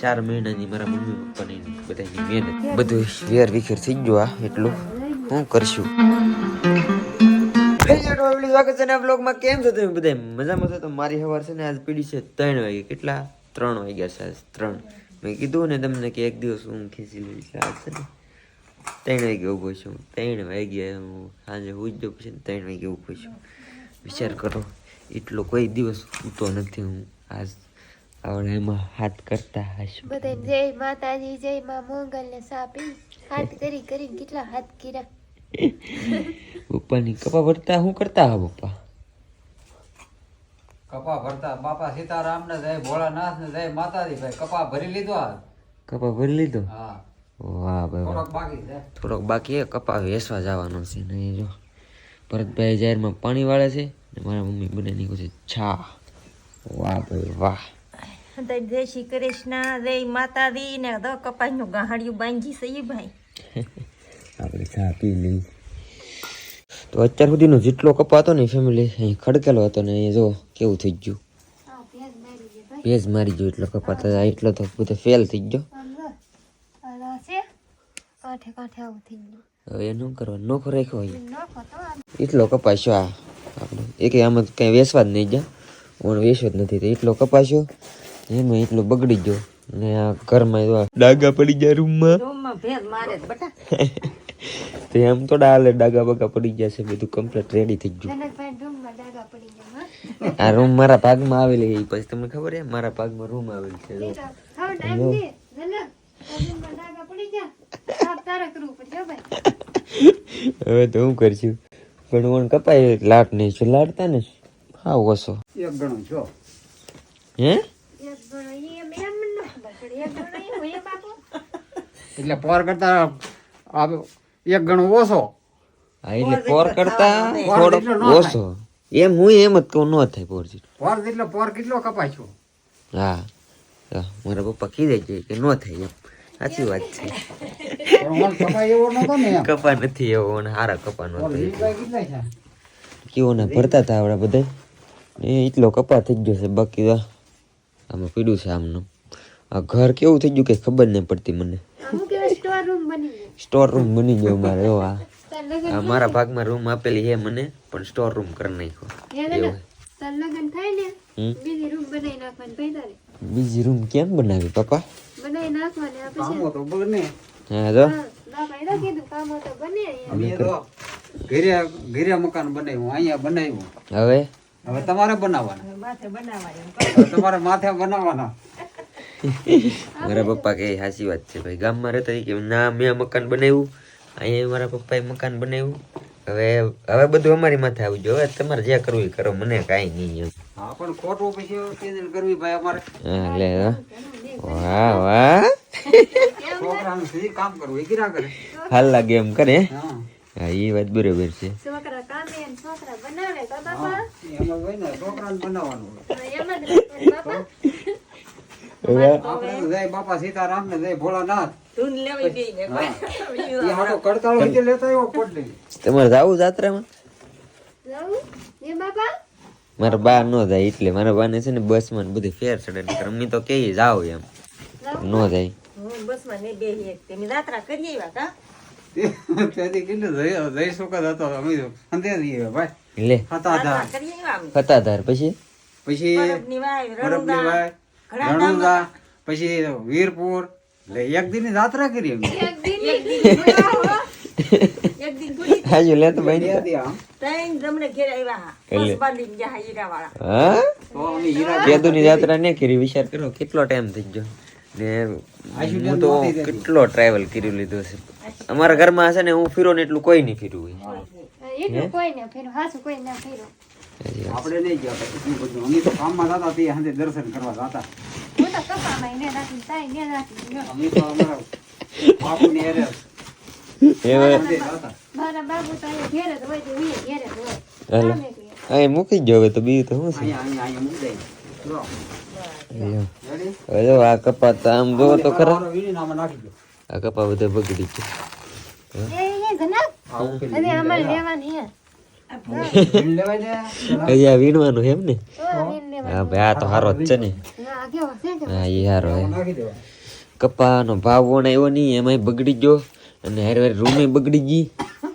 ચાર મહિનાની મારા મમ્મી પપ્પાની બધાની મહેનત. બધું વેર વિખેર થઈ ગયો આ એટલું. હું કરશું? સ્વાગત છે ને બ્લોગમાં કેમ છો તમે બધા મજામાં છો? તો મારી સવાર છે ને આજ પીડી છે ત્રણ વાગે. કેટલા? ત્રણ વાગ્યા છે આજ ત્રણ. મેં કીધું ને તમને કે એક દિવસ હું ખેંચી લઈશ. એટલે આજ છે ને. ત્રણ વાગે ઊભો છું. ત્રણ વાગ્યા હું સાંજે હું જ પછી ત્રણ વાગે ઊભો છું. વિચાર કરો. એટલો કોઈ દિવસ ઊતો નથી હું. આજ આવડે એમાં હાથ કરતા હશું. બધા જય માતાજી જય માં મોંગલ ને સાપી. હાથ કરી કરી કેટલા હાથ કર્યા. પપ્પાની કપા ભરતા શું કરતા હા પપ્પા? કપા ભરતા બાપા સીતારામ ને જય ભોળાનાથ ને જય માતાજી ભાઈ કપા ભરી લીધો આ કપા ભરી લીધો? હા. વાહ ભાઈ થોડોક બાકી છે. થોડોક બાકી એ કપા વેસવા જવાનો છે નહીં જો. ભરતભાઈ જાહેરમાં પાણી વાળે છે ને મારા મમ્મી બને નીકળે છે છા. વાહ ભાઈ વાહ. જય શ્રી કૃષ્ણ જય માતાજી ને તો કપાસનું ગાહડિયું બાંધી છે ભાઈ. આપણે ચા પી લઈ. તો અત્યાર સુધીનો જેટલો કપા હતો ને ફેમિલી અહીં ખડકેલો હતો ને એ જો કેવું થઈ ગયું. ભેજ મારી ગયો એટલો કપાતો એટલો તો બધો ફેલ થઈ ગયો. કાંઠે કાંઠે આવું થઈ ગયું. હવે એ ન કરવા નોખો રાખ્યો તો એટલો કપાસ્યો આ. આપણે એક આમાં કઈ વેસવા જ નહીં ગયા. ઓણ વેસ્યો જ નથી. તો એટલો કપાસ્યો એમાં એટલો બગડી ગયો. ને આ ઘરમાં ડાગા પડી ગયા રૂમમાં. તો એમ થોડા હાલે ડાગા બગા પડી ગયા છે. બધું કમ્પ્લીટ રેડી થઈ ગયું. આ રૂમ મારા ભાગમાં આવેલી એ પછી તમને ખબર છે? મારા ભાગમાં રૂમ આવેલી છે. તારે કરવું પડશે ભાઈ. હવે તો હું કરશું? પણ કપાય લાટ નહીં છો લાટતા ને હા ઓછો. એક ગણો છો? હે? એટલે પોર કરતા એક ગણો ઓછો. હા એટલે પોર કરતા થોડો ઓછો. એમ હું એમ જ કહું ન થાય પોર જેટલો. પોર જેટલો પોર કેટલો કપાય હા. હા, મારા પપ્પા કીધે છે કે ન થાય એમ. સાચી વાત છે. પણ ઓણ કપાય એવો નતો ને એમ. કપા નથી એવો અને હારા કપા નો કેવો ને ભરતા હતા આપણા બધા? એ એટલો કપા થઈ ગયો છે બાકી તો આમાં પીડું છે આમનું. આ ઘર કેવું થઈ ગયું કે ખબર નહીં પડતી મને. સ્ટોર રૂમ બની ગયો. સ્ટોર રૂમ બની ગયો મારે એવો આ. મારા ભાગમાં રૂમ આપેલી છે મને પણ સ્ટોર રૂમ કરી નાખ્યો? બીજી રૂમ બનાવી નાખવાની ભાઈ તારે? બીજી રૂમ કેમ બનાવી પપ્પા? બનાવી નાખવાની કામો તો બને. હા જો. બાપા કીધું કામો તો બને. અમે તો ઘરે ઘરે મકાન બનાવ્યું અહીંયા બનાવ્યું. હવે? હવે તમારે બનાવવાના. માથે બનાવવાનું. તમારે માથે બનાવવાના. મારા પપ્પા કે સાચી વાત છે ભાઈ. ગામમાં રહેતા કે ના મેં મકાન બનાવ્યું. અહીંયા મારા પપ્પાએ મકાન બનાવ્યું. હવે હવે બધું અમારી માથે આવી ગયું હવે તમારે જે કરવું એ કરો. મને કાંઈ નહીં એમ. હા પણ ખોટું પછી કરવી ભાઈ અમારે? હા લે. વાહ વાહ. છોકરાનું કામ કરવું એ કિરા કરે. હાલ લાગે એમ કરે. હા. એ વાત બરોબર છે. છોકરા કામે ને છોકરા બનાવે તો બાપા? એમાં હોય ને છોકરાને બનાવવાનું. એમ જ બાપા? જય બાપા સીતારામ ને જય ભોળાનાથ. ધૂન લેવી ગઈ ને. એ હાટો કડતાળો લેતા આવ્યો પોટલી તમારે જાવું જાત્રામાં જાવું? એ બાપા? મારા બા ન જાય એટલે મારા બાને છે ને બસમાં ને બધી ફેર ચડે એટલે અમે તો કે જાવ એમ. ન જાય. બસમાં નહીં બેહી એક. તમે જાત્રા કરી આવ્યા કા પછી? વીરપુર. એક દિન જાત્રા કરી હો. હાજુ લે તો. ભાઈ. ત્રણ જમણે ઘેર આવ્યા બસ બાંધીને ગયા હીરા વાળા હા? તો અમે હીરા કેદુની યાત્રા ને કરી વિચાર કરો કેટલો ટાઈમ થઈ ગયો? ને હું તો કેટલો ટ્રાવેલ કરી લીધો છે. અમારા ઘરમાં હશે ને હું ફીરો ને એટલું કોઈ નહીં ફીરું હોય. એટલું કોઈ ને ફીરું હાસુ કોઈ ના ફીરું આપણે નહીં ગયા એટલું બધું. અમે તો કામમાં જતા તે હાંજે દર્શન કરવા જતા. હું. અમે તો અમારા કામે મૂકી જ હવે તો બીજું તો શું છે? જો. હવે આ કપા તો આમ જોવો તો ખરા. આ કપા બધા બગડી ગયો. હવે વીણવાનું એમ ને? હા. ભાઈ આ તો હારો જ છે ને. હા એ હારો કપાનો ભાવ વણાયો આવ્યો નહીં એમાંય બગડી ગયો. અને હેર હારે રૂમે બગડી ગઈ.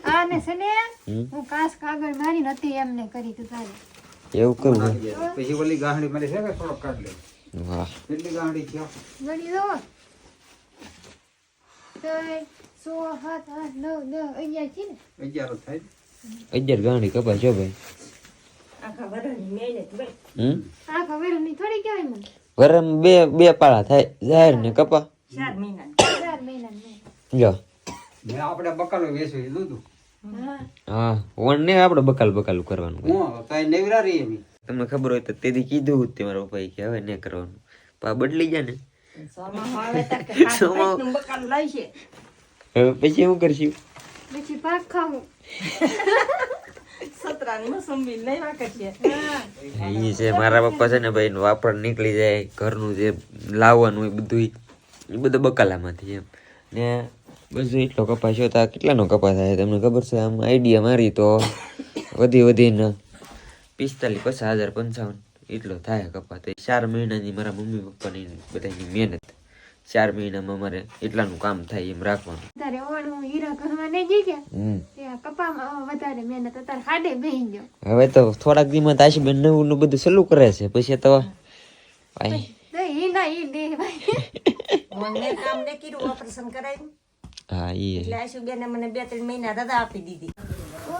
આ ને છે ને હું કાસ કાગળ મારી નથી એમને કરી તો તારે. એવું કરવું હે? પછી ઓલી ગાહડી મળી છે કે થોડોક કાઢ લે વાહ. કેટલી ગાહડી છે? ગણી દો ત્રણ સો સાત આઠ નવ દસ અગિયાર છે ને. અગિયાર થાય અગિયાર ગાંડી કપા છો ભાઈ. થોડી વરમ બે બે પાળા થાય. જાહેર ને કપા. ચાર મહિના ચાર મહિના ને જો મેં આપણે બકાલો વેચવી દીધું હતું હા ઓણ ને આપણે બકાલ બકાલ કરવાનું હું તાઈ નેવરા રહી એમ. તમને ખબર હોય તો તેથી કીધું જ તે મારા કે હવે નહીં કરવાનું. પા બદલી ગયા ને. સોમાં આવે તો કે હાથ સોમાં- પેટનું બકાલ લઈ છે હવે પછી શું કરશું? પછી ખાવું. છે એ છે મારા પપ્પા છે ને ભાઈ વાપર નીકળી જાય. ઘરનું જે લાવવાનું હોય બધું એ બધું બકાલામાંથી એમ. ને બધું એટલો કપાસ છે તો કેટલાનો કપાસ થાય તમને ખબર છે આમ આઈડિયા મારી તો. વધી વધીને પિસ્તાલીસ પચાસ હજાર પંચાવન એટલો થાય કપાસ. તો એ ચાર મહિનાની મારા મમ્મી પપ્પાની બધાની મહેનત. ચાર મહિનામાં મારે એટલાનું કામ થાય એમ રાખવાનું. તારે ઓણ હીરા નહીં જઈ ગયા? કપામાં વધારે મહેનત અત્યારે હાડે બેહી ગયો. હવે તો થોડાક દીમાં તાશી બેન નવું નું બધું સલું કરે છે પછી તો ભાઈ તો ઈ ના ઈ દે ભાઈ મને કામ ને કીધું ઓપરેશન કરાવ્યું હા એ એટલે આશુબેને મને બે ત્રણ મહિના રજા આપી દીધી. ઓ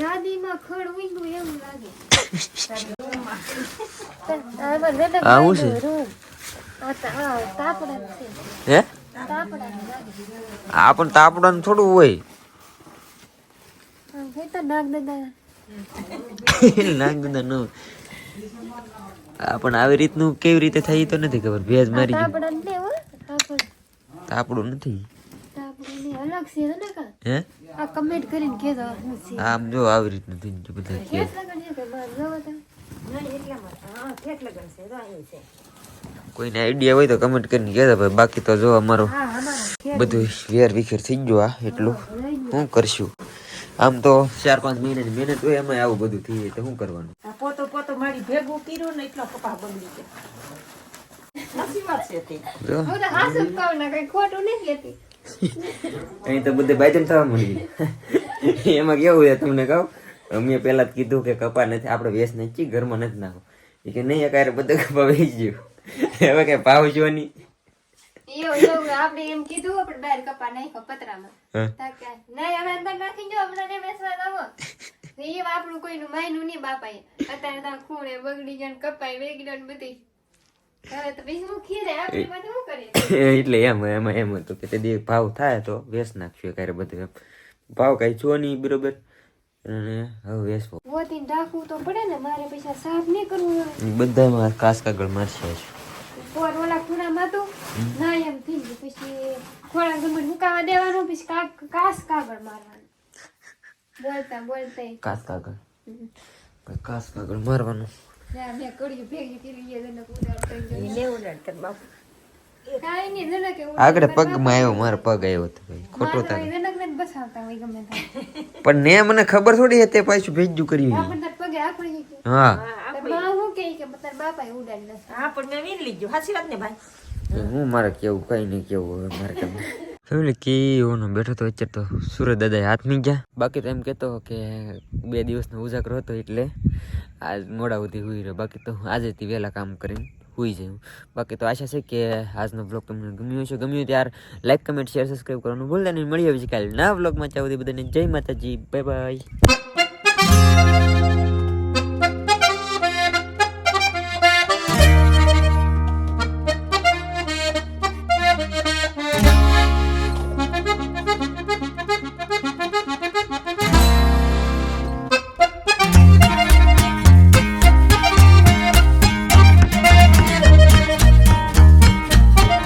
ગાદીમાં ખડ ઉઈગું એવું લાગે. આ બધા હું છે? રૂમ. આ તા- તાપડા છે. હે? તાપડા લાગે આ પણ તાપડાનું થોડું હોય. આમ કઈ તો નાગ દાદા નાગ દાદા ન આ પણ આવી રીતનું કેવી રીતે થાય તો નથી ખબર. ભેજ મારી ગયું તાપડા ને હો. તાપડ તાપડું નથી. હે? આ કમેન્ટ કરીને કહેજો આમ જો આવી રીતનું થઈ ગયું બધા કેસ લગન છે કે બાર જોવો તો નહીં એટલામાં હા કેટલ લગન છે? તો અહીં છે. કોઈને આઈડિયા હોય તો કમેન્ટ કરીને કહેતા ભાઈ. બાકી તો જો અમારો બધું વેર વિખેર થઈ ગયો આ એટલું. શું કરશું? આમ તો ચાર પાંચ મહિનાની મહેનત હોય એમાં આવું બધું થઈ જાય તો શું કરવાનું? પોતો પોતો મારી ભેગું કર્યું ને એટલો કપા બગડી ગયો. સાચી વાત છે તે. હું તો હાસુ કહું ને કઈ ખોટું નથી કહેતી અહીં તો બધે બાજન થવા મળી એમાં કેવું છે તમને કહું? અમે પહેલા જ કીધું કે કપા નથી આપણે વેસ નાખી ઘરમાં નથી નાખો એ કે નહીં અકારે બધે કપા વેચી ગયું. હવે કઈ ભાવ જો નહીં આપણે એમ કીધું આપણે બહાર કપા નાખ્યો પતરામાં. નહીં હવે અંદર નાખી જો હમણાં ને વેચવા એ આપણું કોઈનું માયનું નહીં બાપાએ. અત્યારે ત્યાં ખૂણે બગડી જાય કપાય વેગી જાય બધી. એટલે એમ એમાં એમ હતું કે તે ભાવ થાય તો વેસ નાખશું ક્યારે બધું એમ. ભાવ કઈ છો નહીં બરોબર. અને હવે વેસવો તો પડે ને મારે પૈસા સાફ નહીં કરવું બધા બધામાં કાસ કાગળ મારશે જ. ઓલા ખૂણામાં તો ના એમ થઈ ગયું. પછી ખોળા ગમડ મુકાવા દેવાનું પછી કા- કાસ કાગળ મારવાનું. બોલતા બોલતા. કાસ કાગળ? કાસ કાગળ મારવાનું? મેં મેં ભેગી કરી લેવું બાપુ. આગળ પગમાં આવ્યો મારો પગ આવ્યો હતો ભાઈ. ખોટો તારે. પણ ને મને ખબર થોડી હતી પાછું ભેજ્યું કર્યું આપણે તાર પગે આકડી ગઈ. હા. હું કે તાર બાપાએ ઉડાડી નાખ્યો. હા પણ મેં વીન લીધું. સાચી વાત ને ભાઈ? હું મારે કેવું કઈ નહીં કેવું મારે તમે ફેમિલી કી ઓનો બેઠો તો અત્યારે તો સુરત દાદા હાથમી ગયા બાકી તો એમ કહેતો કે બે દિવસનો ઉજાગરો હતો એટલે આજ મોડા સુધી હુઈ રહ્યો. બાકી તો આજેથી વહેલા કામ કરીને હુઈ જાય બાકી તો આશા છે કે આજનો બ્લોગ તમને ગમ્યો હશે. ગમ્યું ત્યાર લાઈક કમેન્ટ શેર સબસ્ક્રાઈબ કરવાનું ભૂલતા નહીં. મળી આવી છે કાલે નવા બ્લોગમાં ચાવું બધાને જય માતાજી. Bye bye